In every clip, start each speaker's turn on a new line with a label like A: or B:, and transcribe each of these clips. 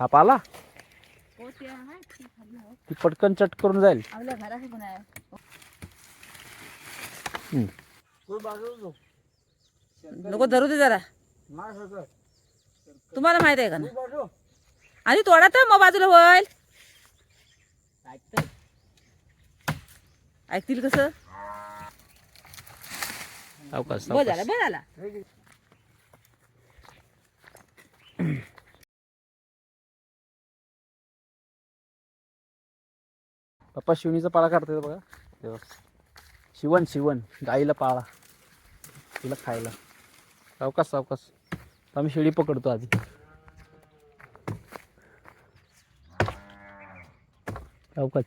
A: हा पाला.
B: हो ते
A: पटकन चट करून जाईल.
B: नको धरू दे जरा. तुम्हाला माहीत आहे का ना? आणि तोडा तर मग बाजूला होईल. ऐकतील कसं?
A: सावकाश
B: झाला झाला.
A: पप्पा शिवणीचा पाळा काढतात बघा. हे शिवण शिवण. गाईला पाळा. तिला खायला. सावकास सावकास आम्ही शेळी पकडतो आधी. सावकास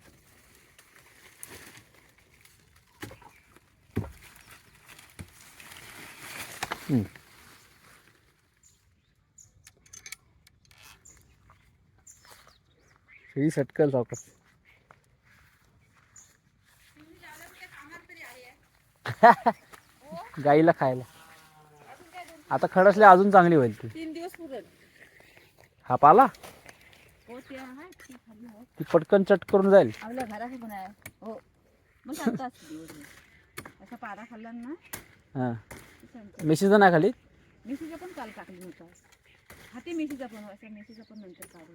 A: शेळी सटकल सावकास गाईला खायला. आता खडसले अजून चांगली होईल ती.
B: तीन दिवस पुरेल.
A: हा पाला?
B: हो ते आहे ते खाली आहे.
A: ती पटकन चट करून जाईल.
B: आपल्या घराशी पण आहे हो. मग सांगतात दिवस असा पारा खाल्ला ना
A: हां.
B: की सांगतात.
A: मेशीचं नाही खाली?
B: मेथीचा पण काल टाकली होता ते मेथीचा पण असा मेथीचा पण नंतर काढू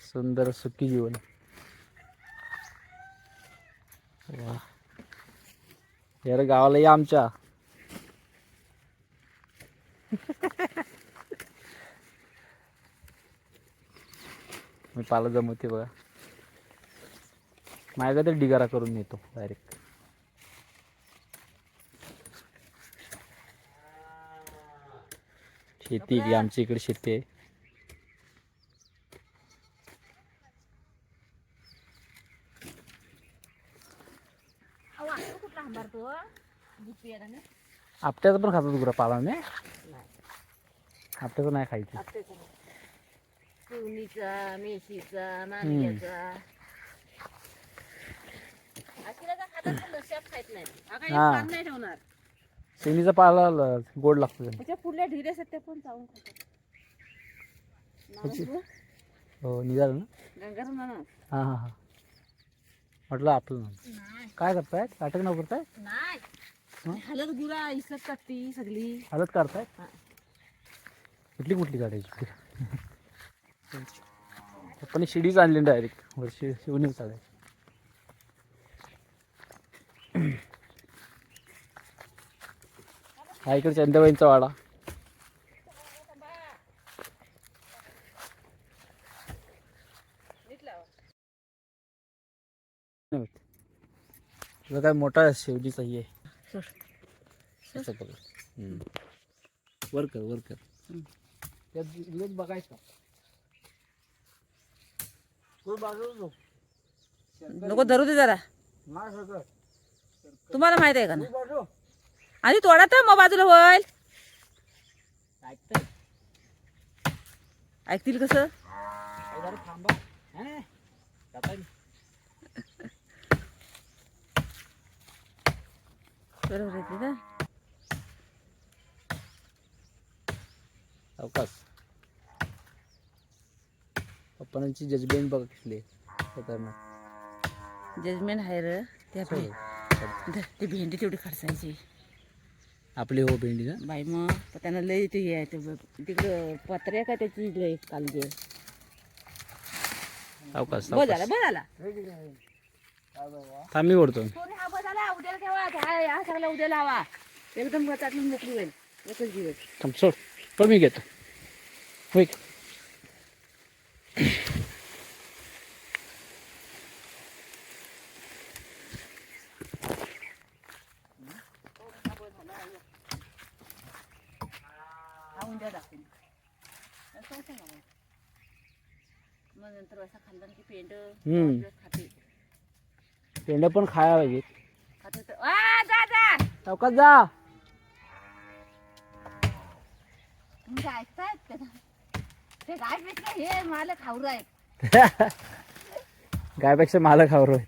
A: सुंदर सुखी जीवन. यार गावाला या आमच्या. मी पाला जमवते बघा. माझ्या तर डिगारा करून येतो डायरेक्ट शेती आमच्या इकडे शेती आहे.
B: ना.
A: आपट्याचं पण खातात गुरा पालाने आपट्याचं नाही खायचं.
B: शिवणीचा मेशीचा नाही हा.
A: हा.
B: नाही ठेवणार.
A: पाला ल- गोड लागतो त्याला.
B: त्याच्या पुढल्या ढिरे असतात त्या पण चावून खातात.
A: हो निघालं ना?
B: गंगाराम नाना
A: हां हां हां. म्हटलं आपलं.
B: नाही.
A: काय करतायत नाटक नाव करताय? हं?
B: नाही हलत गुरा इसत काढती सगळी.
A: हालत काढताय
B: हा.
A: कुठली कुठली काढायची पण शिडीच आणली डायरेक्ट वर्षी शिवणीच काढायची हा इकडे चंद्रबाईंचा वाडा. तुझा काय मोठा शेवटीचा हे. आहे. असं बघ. हम्म. वर कर वर कर.
B: हम्म.
A: त्यात दिवस बघायचं.
B: नको धरू दे जरा. तुम्हाला माहीत आहे का ना? आणि तोडा तर मग बाजूला होईल. ऐकतील कसं?
A: थांबा.
B: बरोबर आहे ना?
A: अवकाश. पप्पांची जजमेंट बघ कसली आहे. खतरनाक
B: जजमेंट आहे र. त्या ती भेंडी तेवढी खर्चायची
A: आपली हो भेंडी ना?
B: बाई मग पण त्यांना लय ते हे आहे ते बघ. तिकडं पत्र्या का त्याची लय कालजी
A: अवकाश.
B: झाला बस झाला.
A: थांब ओढतो
B: उद्याला उद्या लावा. एकदम मोकळी होईल. एकच दिवस.
A: थांब सोड. पण मी घेतो. होय?
B: हा मग? नंतर असा खाल्ला की पेंड. खाते.
A: पेंड्या पण खाया पाहिजेत.
B: खाते तर आ, जा जा.
A: अवकाश जा.
B: तुम्ही ऐकतायत का? ते काय पेक्षा हे मला खाऊ
A: गायपेक्षा मला खावर होय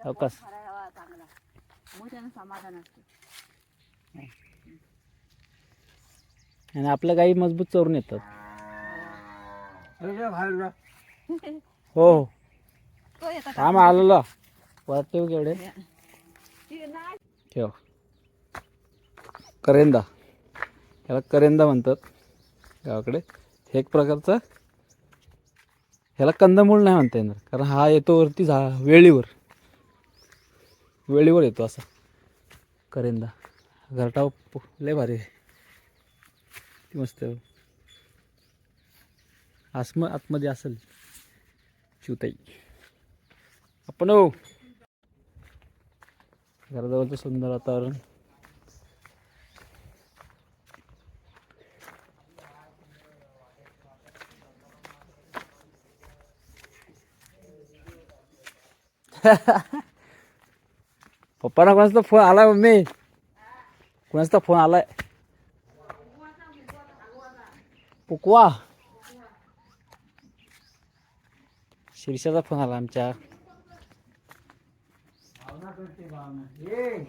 A: अवकाश
B: फराळा चांगला मग त्यानं समाधान असते.
A: आणि आपल्या गाई मजबूत चरून येतात हो हो.
B: तो येतात
A: थांब आलेला परत ठेव केवढे ठेव. करेंदा. याला करेंदा म्हणतात गावाकडे. हे एक प्रकारचं ह्याला कंदमूळ नाही म्हणता येणार कारण हा येतो वरती झा वेळीवर. वेळीवर येतो असा. करेंदा. घरटा प- लय भारी ती मस्त. आसम आतमध्ये असेल. शिवताई आपण हो. घराजवळचं सुंदर वातावरण पप्पांना कोणाचा फोन आलाय मम्मी कोणाचा फोन आलाय पुकवा शिरशाचा फोन आला आमच्या 这是最高的耶。